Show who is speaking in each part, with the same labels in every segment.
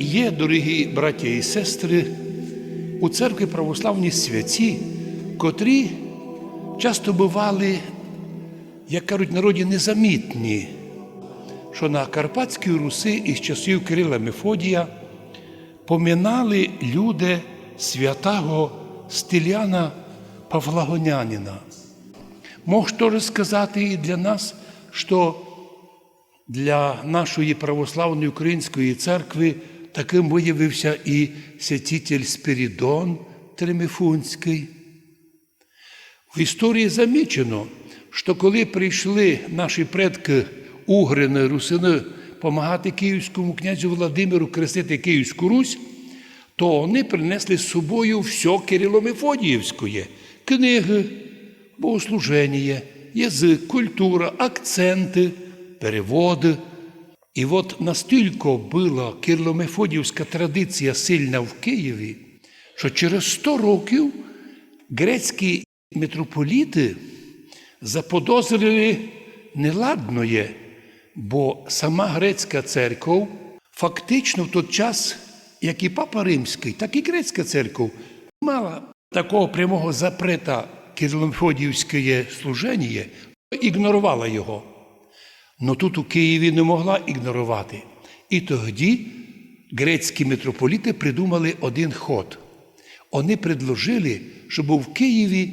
Speaker 1: Є, дорогі браття і сестри, у церкві православні святі, котрі часто бували, як кажуть народі, незамітні, що на Карпатській Руси із часів Кирила Мефодія поминали люди святого Стиляна Павлагонянина. Мог теж сказати і для нас, що для нашої православної української церкви таким виявився і святитель Спірідон Тремифунський. В історії замічено, що коли прийшли наші предки Угрини, Русини допомагати Київському князю Владимиру крестити Київську Русь, то вони принесли з собою все Кирило-Мефодіївське – книги, богослуження, язик, культура, акценти, переводи. І от настільки була кирло-мефодіївська традиція сильна в Києві, що через 100 років грецькі митрополіти заподозрили неладноє, бо сама грецька церква фактично в той час, як і Папа Римський, так і грецька церква мала такого прямого запрета кирло-мефодіївське служення, ігнорувала його. Но тут у Києві не могла ігнорувати. І тоді грецькі митрополіти придумали один ход. Вони предложили, щоб в Києві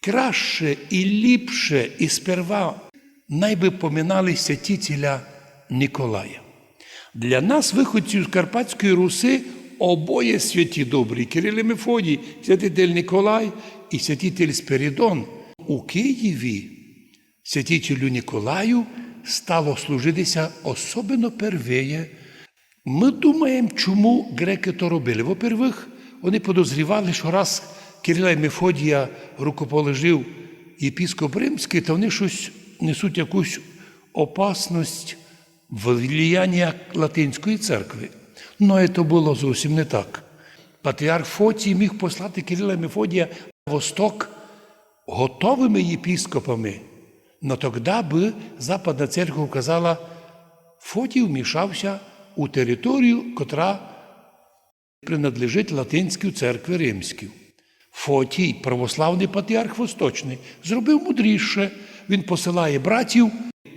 Speaker 1: краще і ліпше і сперва найби поминали святителя Ніколая. Для нас, виходців з Карпатської Руси, обоє святі добрі Кирил і Мефодій, святитель Ніколай і святитель Спиридон. У Києві святителю Ніколаю стало служитися особливо первеє. Ми думаємо, чому греки то робили. Во-первых, вони подозрівали, що раз Кирила і Мефодія рукоположив єпіскоп Римський, то вони щось несуть якусь опасність влияння Латинської церкви. Ну, це було зовсім не так. Патріарх Фотій міг послати Кирила і Мефодія на восток готовими єпіскопами. Но тогда би Западна церква казала, Фотій вмішався у територію, котра принадлежить Латинській церкві Римській. Фотій, православний патріарх Восточний, зробив мудріше. Він посилає братів,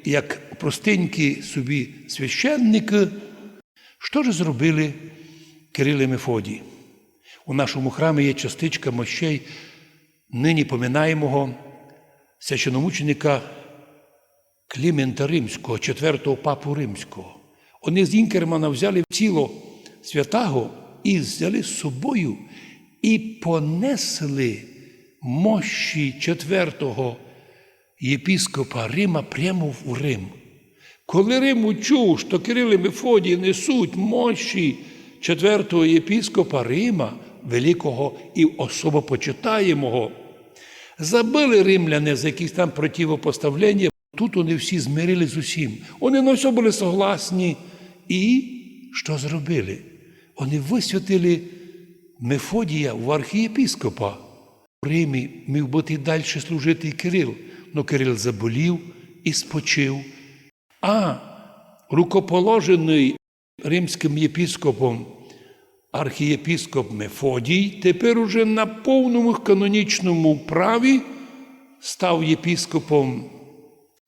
Speaker 1: як простенькі собі священники. Що ж зробили Кирил і Мефодій? У нашому храмі є частичка мощей нині поминаємого священомученика Клімента Римського, четвертого папу Римського. Вони з Інкермана взяли тіло святого і взяли з собою і понесли мощі четвертого єпіскопа Рима прямо в Рим. Коли Рим учув, що Кирил і Мефодій несуть мощі четвертого єпіскопа Рима, великого і особо почитаємого, забили римляни за якісь там противопоставлення. Тут вони всі змирили з усім. Вони на все були согласні. І що зробили? Вони висвятили Мефодія в архієпіскопа. В Римі міг бути далі служити Кирил. Но Кирил заболів і спочив. А рукоположений римським єпіскопом архієпіскоп Мефодій тепер уже на повному канонічному праві став єпіскопом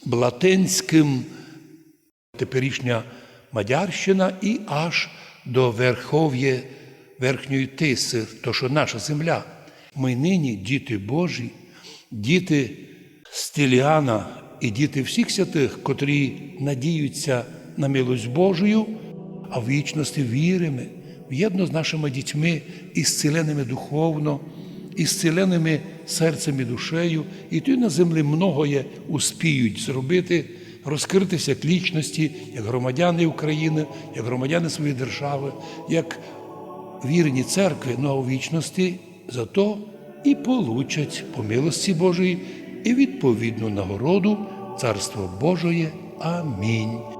Speaker 1: Блатенським, теперішня Мадярщина, і аж до Верхов'я Верхньої Тиси, то що наша земля. Ми нині діти Божі, діти Стиліана і діти всіх святих, котрі надіються на милость Божою, а в вічності віримо, в'єдно з нашими дітьми і зціленими духовно, і зціленими серцем і душею, і тут на землі многоє успіють зробити, розкритися як лічності, як громадяни України, як громадяни своєї держави, як вірні церкви, ну а у вічності зато і получать по милості Божої і відповідну нагороду Царство Божої. Амінь.